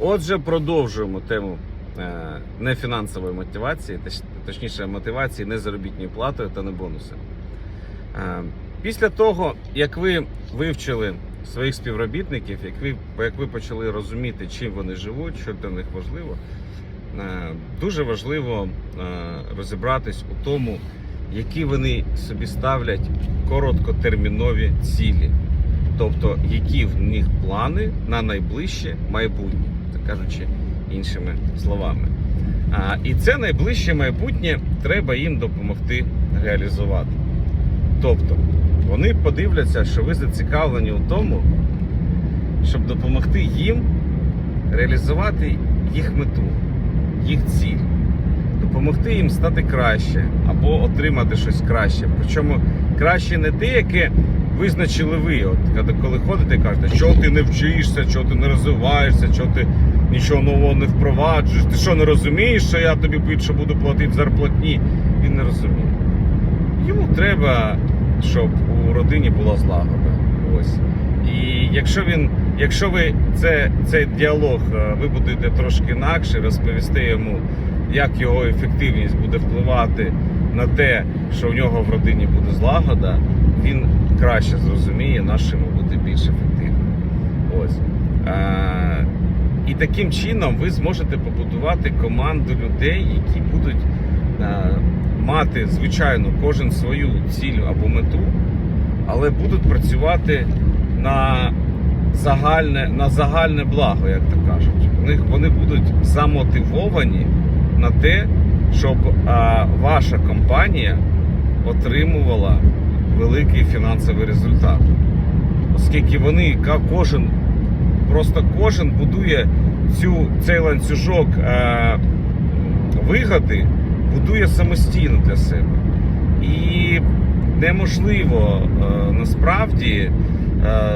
Отже, продовжуємо тему е, нефінансової мотивації, точніше мотивації не заробітною платою та не бонусами. Е, Після того, як ви вивчили своїх співробітників, як ви, як ви почали розуміти, чим вони живуть, що для них важливо, е, дуже важливо розібратись у тому, які вони собі ставлять короткотермінові цілі. Тобто, які в них плани на найближче майбутнє, кажучи іншими словами. А, і це найближче майбутнє треба їм допомогти реалізувати. Тобто, вони подивляться, що ви зацікавлені у тому, щоб допомогти їм реалізувати їх мету, їх ціль, допомогти їм стати краще або отримати щось краще. Причому краще не те, яке визначили ви. От коли- ходите і кажете, що ти не вчишся, що ти не розвиваєшся, що ти нічого нового не впроваджуєш. Ти що не розумієш, що я тобі більше буду платити зарплатні? Він не розуміє. Йому треба, щоб у родині була злагода. Ось. І якщо він, якщо ви це, цей діалог е, ви будете трошки інакше, розповісти йому, як його ефективність буде впливати на те, що в нього в родині буде злагода, він краще зрозуміє, на що бути більш ефективним. Ось. Е, і таким чином ви зможете побудувати команду людей, які будуть е, мати, звичайно, кожен свою ціль або мету, але будуть працювати на загальне, на загальне благо, як то кажуть. Вони будуть замотивовані на те, щоб а, ваша компанія отримувала великий фінансовий результат. Оскільки вони кожен, просто кожен будує цю, цей ланцюжок е, вигоди, будує самостійно для себе. І неможливо е, насправді е,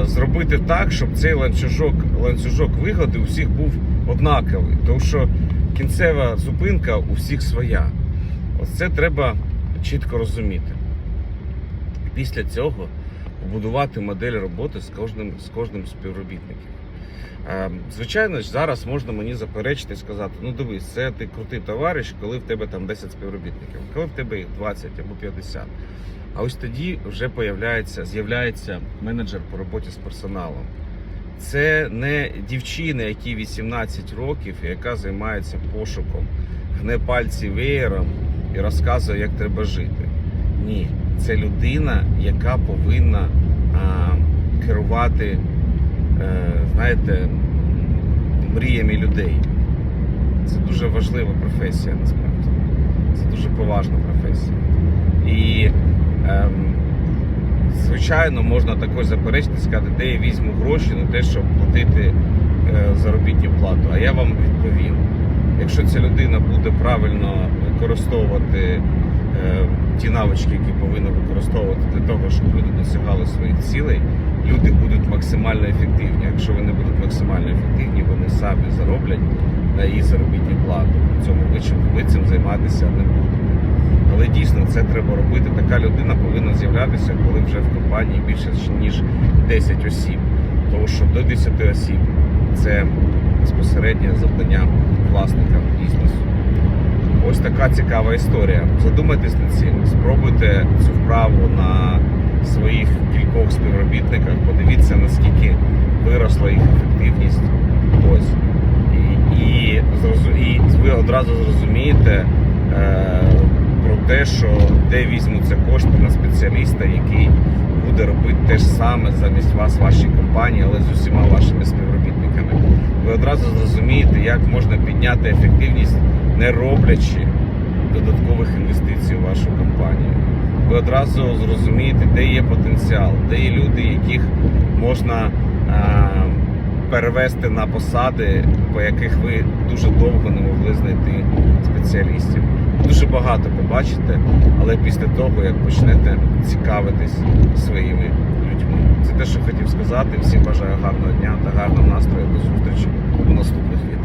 зробити так, щоб цей ланцюжок, ланцюжок вигоди у всіх був однаковий. Тому що кінцева зупинка у всіх своя. Ось це треба чітко розуміти. Після цього побудувати модель роботи з кожним, з кожним співробітником. Е, Звичайно ж, зараз можна мені заперечити і сказати: ну дивись, це ти крутий товариш, коли в тебе там 10 співробітників, коли в тебе їх 20 або 50. А ось тоді вже з'являється менеджер по роботі з персоналом. Це не дівчина, якій 18 років, яка займається пошуком, гне пальці веєром і розказує, як треба жити. Ні, це людина, яка повинна а, керувати, е, знаєте, мріями людей. Це дуже важлива професія насправді. Це дуже поважна професія. І звичайно, можна також заперечити, сказати, де я візьму гроші на те, щоб платити е, заробітну плату. А я вам відповім: якщо ця людина буде правильно використовувати е, ті навички, які повинна використовувати для того, щоб люди досягали своїх цілей, люди будуть максимально ефективні. Якщо вони будуть максимально ефективні, вони самі зароблять на її заробітну плату. При цьому ви цим займатися не будете. Але дійсно це треба робити. Така людина повинна з'являтися, коли вже в компанії більше ніж 10 осіб. Тому що до 10 осіб це безпосереднє завдання власника бізнесу. Ось така цікава історія. Задумайтесь над цим, спробуйте цю вправу на своїх кількох співробітниках, подивіться, наскільки виросла їх ефективність. Ось. І, і, і ви одразу зрозумієте е, те, що де візьмуться кошти на спеціаліста, який буде робити те ж саме замість вас вашій компанії, але з усіма вашими співробітниками. Ви одразу зрозумієте, як можна підняти ефективність, не роблячи додаткових інвестицій у вашу компанію. Ви одразу зрозумієте, де є потенціал, де є люди, яких можна перевести на посади, по яких ви дуже довго не могли знайти спеціалістів. Дуже багато побачите, але після того, як почнете цікавитись своїми людьми. Це те, що хотів сказати. Всім бажаю гарного дня та гарного настрою. До зустрічі у наступних відео.